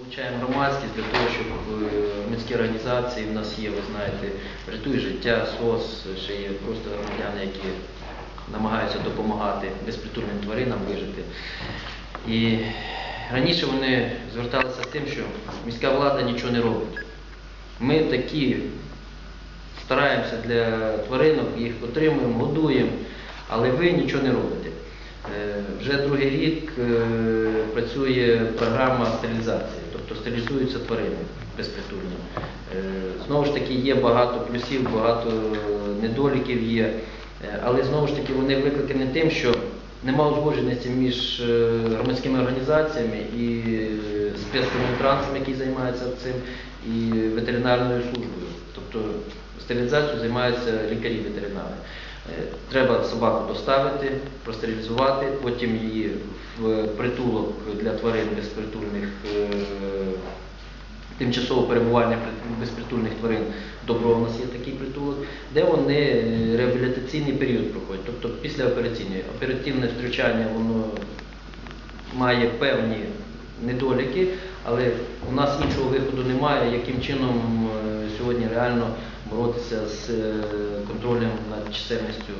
Залучаємо громадськість для того, щоб е, громадські організації в нас є, ви знаєте, рятуй життя, СОС, ще є просто громадяни, які намагаються допомагати безпритульним тваринам вижити. І раніше вони зверталися з тим, що міська влада нічого не робить. Ми такі стараємося для тваринок, їх отримуємо, годуємо, але ви нічого не робите. Е, Вже другий рік е, працює програма стерилізації, тобто стерилізуються тварини безпритульні. Е, Знову ж таки, є багато плюсів, багато недоліків є, але знову ж таки вони викликані тим, що нема узгодженості між громадськими організаціями і спецкомунтрансом, який займається цим, і ветеринарною службою. Тобто стерилізацією займаються лікарі-ветеринари. Е, Треба собаку доставити, простерилізувати, потім її в притулок для тварин безпритульних, е, тимчасового перебування безпритульних тварин. Добро у нас є такий притулок, де вони е, реабілітаційний період проходять, тобто післяопераційний. Оперативне втручання воно має певні недоліки, але у нас іншого виходу немає, яким чином сьогодні реально боротися з е, контролем над чисельністю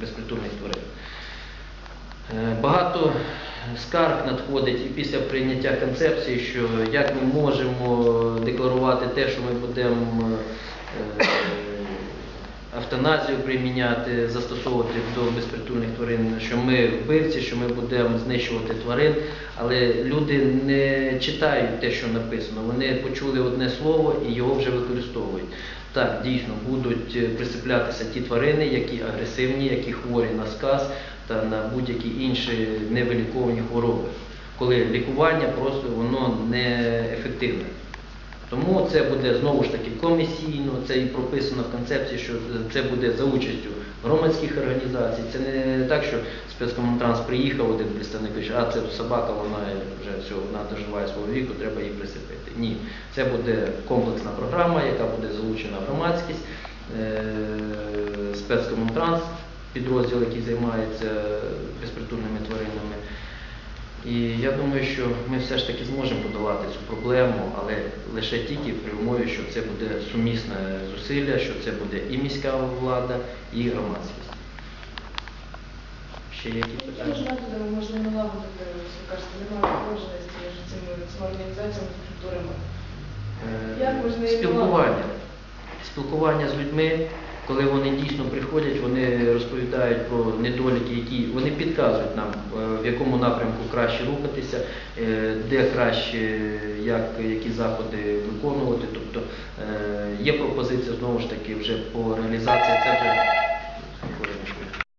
безпритульних тварин. Е, Багато скарг надходить і після прийняття концепції, що як ми можемо декларувати те, що ми будемо е, автоназію приміняти, застосовувати до безпритульних тварин, що ми вбивці, що ми будемо знищувати тварин, але люди не читають те, що написано. Вони почули одне слово і його вже використовують. Так, дійсно, будуть е, присиплятися ті тварини, які агресивні, які хворі на сказ та на будь-які інші невиліковані хвороби, коли лікування просто воно не ефективне. Тому це буде знову ж таки комісійно, це і прописано в концепції, що це буде за участю громадських організацій. Це не так, що спецкомунтранс приїхав, один представник каже, а це собака, вона вже все, вона доживає свого віку, треба її присипити. Ні, це буде комплексна програма, яка буде залучена громадськість, е, спецкомунтранс, підрозділ, який займається безпритульними тваринами. І я думаю, що ми все ж таки зможемо подолати цю проблему, але лише тільки при умові, що це буде сумісне зусилля, що це буде і міська влада, і громадськість. Ще які Яким питання? можна налагодити, ви кажете, немає погодженості між цими організаціями, структурами? Е, Спілкування. Спілкування з людьми, коли вони дійсно приходять, вони розповідають про недоліки, які вони підказують нам, е, в якому напрямку краще рухатися, е, де краще, як, які заходи виконувати. Тобто е, є пропозиція знову ж таки вже по реалізації